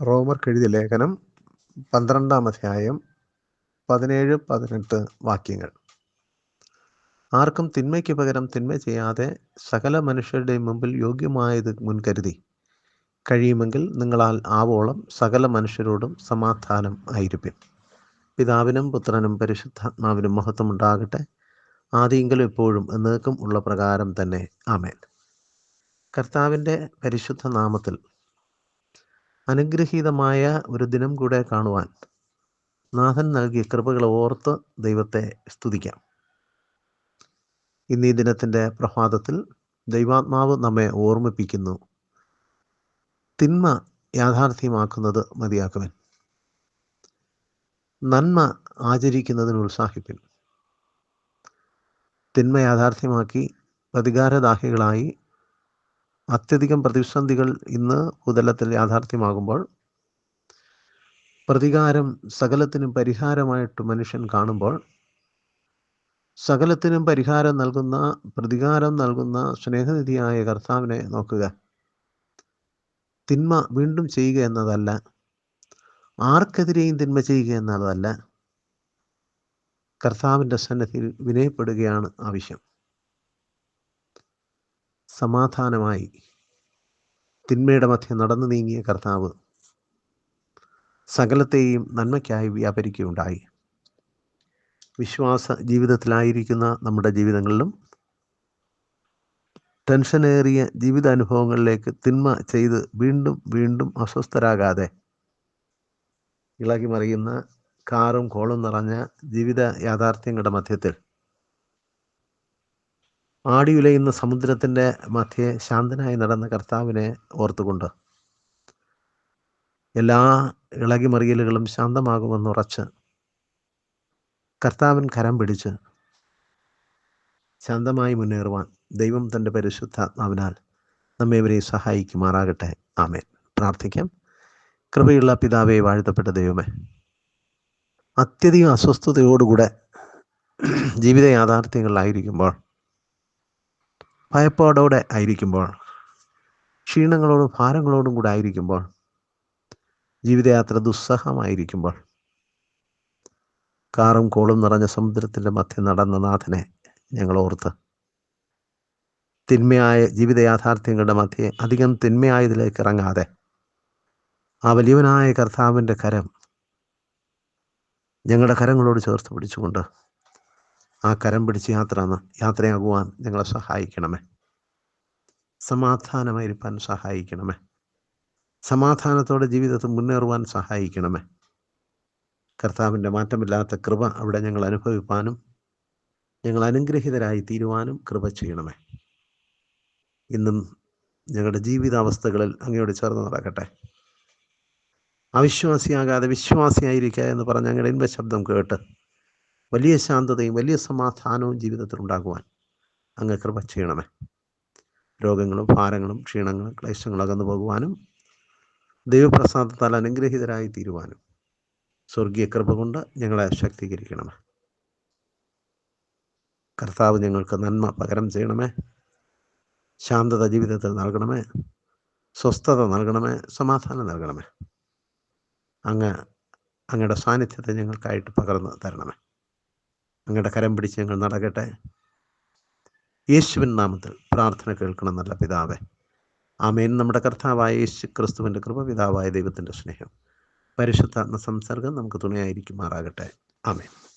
റോമർക്ക് എഴുതിയ ലേഖനം പന്ത്രണ്ടാം അധ്യായം പതിനേഴ് പതിനെട്ട് വാക്യങ്ങൾ. ആർക്കും തിന്മയ്ക്ക് പകരം തിന്മ ചെയ്യാതെ സകല മനുഷ്യരുടെയും മുമ്പിൽ യോഗ്യമായത് മുൻകരുതി. കഴിയുമെങ്കിൽ നിങ്ങളാൽ ആവോളം സകല മനുഷ്യരോടും സമാധാനം ആയിരിക്കും പിതാവിനും പുത്രനും പരിശുദ്ധാത്മാവിനും മഹത്വം ഉണ്ടാകട്ടെ ആദിയെങ്കിലും ഇപ്പോഴും എന്നേക്കും ഉള്ള പ്രകാരം തന്നെ. ആമേൻ. കർത്താവിന്റെ പരിശുദ്ധ നാമത്തിൽ അനുഗ്രഹീതമായ ഒരു ദിനം കൂടെ കാണുവാൻ നാഥൻ നൽകിയ കൃപകളെ ഓർത്ത് ദൈവത്തെ സ്തുതിക്കാം. ഇന്ന് ദിനത്തിന്റെ പ്രഭാതത്തിൽ ദൈവാത്മാവ് നമ്മെ ഓർമ്മിപ്പിക്കുന്നു. തിന്മ യാഥാർത്ഥ്യമാക്കുന്നത് മതിയാക്കുവൻ. നന്മ ആചരിക്കുന്നതിന് ഉത്സാഹിപ്പിൻ. തിന്മ യാഥാർത്ഥ്യമാക്കി പ്രതികാരദാഹികളായി അത്യധികം പ്രതിസന്ധികൾ ഇന്ന് ഭൂതലത്തിൽ യാഥാർത്ഥ്യമാകുമ്പോൾ പ്രതികാരം സകലത്തിനും പരിഹാരമായിട്ട് മനുഷ്യൻ കാണുമ്പോൾ സകലത്തിനും പരിഹാരം നൽകുന്ന പ്രതികാരം നൽകുന്ന സ്നേഹനിധിയായ കർത്താവിനെ നോക്കുക. തിന്മ വീണ്ടും ചെയ്യുക എന്നതല്ല. ആർക്കെതിരെയും തിന്മ ചെയ്യുക എന്നതല്ല. കർത്താവിന്റെ സന്നദ്ധിയിൽ വിനയപ്പെടുകയാണ് ആവശ്യം. സമാധാനമായി തിന്മയുടെ മധ്യം നടന്നു നീങ്ങിയ കർത്താവ് സകലത്തെയും നന്മയ്ക്കായി വ്യാപരിക്കുകയുണ്ടായി. വിശ്വാസ ജീവിതത്തിലായിരിക്കുന്ന നമ്മുടെ ജീവിതങ്ങളിലും ടെൻഷനേറിയ ജീവിതാനുഭവങ്ങളിലേക്ക് തിന്മ ചെയ്ത് വീണ്ടും വീണ്ടും അസ്വസ്ഥരാകാതെ ഇളകി മറിയുന്ന കാറും കോളും നിറഞ്ഞ ജീവിത യാഥാർത്ഥ്യങ്ങളുടെ മധ്യത്തിൽ ആടിയുലയുന്ന സമുദ്രത്തിന്റെ മധ്യേ ശാന്തനായി നടന്ന കർത്താവിനെ ഓർത്തുകൊണ്ട് എല്ലാ ഇളകിമറിയലുകളും ശാന്തമാകുമെന്നുറച്ച് കർത്താവൻ കരം പിടിച്ച് ശാന്തമായി മുന്നേറുവാൻ ദൈവം തന്റെ പരിശുദ്ധാത്മാവിനാൽ നമ്മേവരെ സഹായിക്കുമാറാകട്ടെ. ആമേൻ. പ്രാർത്ഥിക്കാം. കൃപയുള്ള പിതാവെ വാഴ്ത്തപ്പെട്ട ദൈവമേ അത്യധികം അസ്വസ്ഥതയോടുകൂടെ ജീവിത യാഥാർത്ഥ്യങ്ങളിലായിരിക്കുമ്പോൾ ഭയപ്പാടോടെ ആയിരിക്കുമ്പോൾ ക്ഷീണങ്ങളോടും ഭാരങ്ങളോടും കൂടെ ആയിരിക്കുമ്പോൾ ജീവിതയാത്ര ദുസ്സഹമായിരിക്കുമ്പോൾ കാറും കോളും നിറഞ്ഞ സമുദ്രത്തിന്റെ മധ്യം നടന്ന നാഥനെ ഞങ്ങൾ ഓർത്ത് തിന്മയായ ജീവിത യാഥാർത്ഥ്യങ്ങളുടെ മധ്യേ അധികം തിന്മയായതിലേക്ക് ഇറങ്ങാതെ ആ വലിയവനായ കർത്താവിന്റെ കരം ഞങ്ങളുടെ കരങ്ങളോട് ചേർത്ത് പിടിച്ചുകൊണ്ട് ആ കരം പിടിച്ച് യാത്ര യാത്രയാകുവാൻ ഞങ്ങളെ സഹായിക്കണമേ. സമാധാനമായിരിക്കാൻ സഹായിക്കണമേ. സമാധാനത്തോടെ ജീവിതത്തിൽ മുന്നേറുവാൻ സഹായിക്കണമേ. കർത്താവിന്റെ മാറ്റമില്ലാത്ത കൃപ അവിടെ ഞങ്ങൾ അനുഭവിപ്പാനും ഞങ്ങൾ അനുഗ്രഹീതരായി തീരുവാനും കൃപ ചെയ്യണമേ. ഇന്നും ഞങ്ങളുടെ ജീവിതാവസ്ഥകളിൽ അങ്ങയോട് ചേർന്ന് നടക്കട്ടെ. അവിശ്വാസിയാകാതെ വിശ്വാസിയായിരിക്കുക എന്ന് പറഞ്ഞ് ഞങ്ങളുടെ ഇൻപശബ്ദം കേട്ട് വലിയ ശാന്തതയും വലിയ സമാധാനവും ജീവിതത്തിൽ ഉണ്ടാകുവാൻ അങ്ങ് കൃപ ചെയ്യണമേ. രോഗങ്ങളും ഭാരങ്ങളും ക്ഷീണങ്ങളും ക്ലേശങ്ങളും അകന്നു പോകുവാനും ദൈവപ്രസാദത്താൽ അനുഗ്രഹീതരായി തീരുവാനും സ്വർഗീയ കൃപ കൊണ്ട് ഞങ്ങളെ ശക്തീകരിക്കണമേ. കർത്താവ് ഞങ്ങൾക്ക് നന്മ പകരം ചെയ്യണമേ. ശാന്തത ജീവിതത്തിൽ നൽകണമേ. സ്വസ്ഥത നൽകണമേ. സമാധാനം നൽകണമേ. അങ്ങ് അങ്ങയുടെ സാന്നിധ്യത്തെ ഞങ്ങൾക്കായിട്ട് പകർന്ന് തരണമേ. അങ്ങയുടെ കരം പിടിച്ച് ഞങ്ങൾ നടക്കട്ടെ. യേശുവിൻ നാമത്തിൽ പ്രാർത്ഥന കേൾക്കണം നല്ല പിതാവേ. ആമേൻ. നമ്മുടെ കർത്താവായ യേശു ക്രിസ്തുവിന്റെ കൃപ പിതാവായ ദൈവത്തിന്റെ സ്നേഹം. പരിശുദ്ധാത്മ സംസർഗം നമുക്ക് തുണയായിരിക്കുമാറാകട്ടെ. ആമേൻ.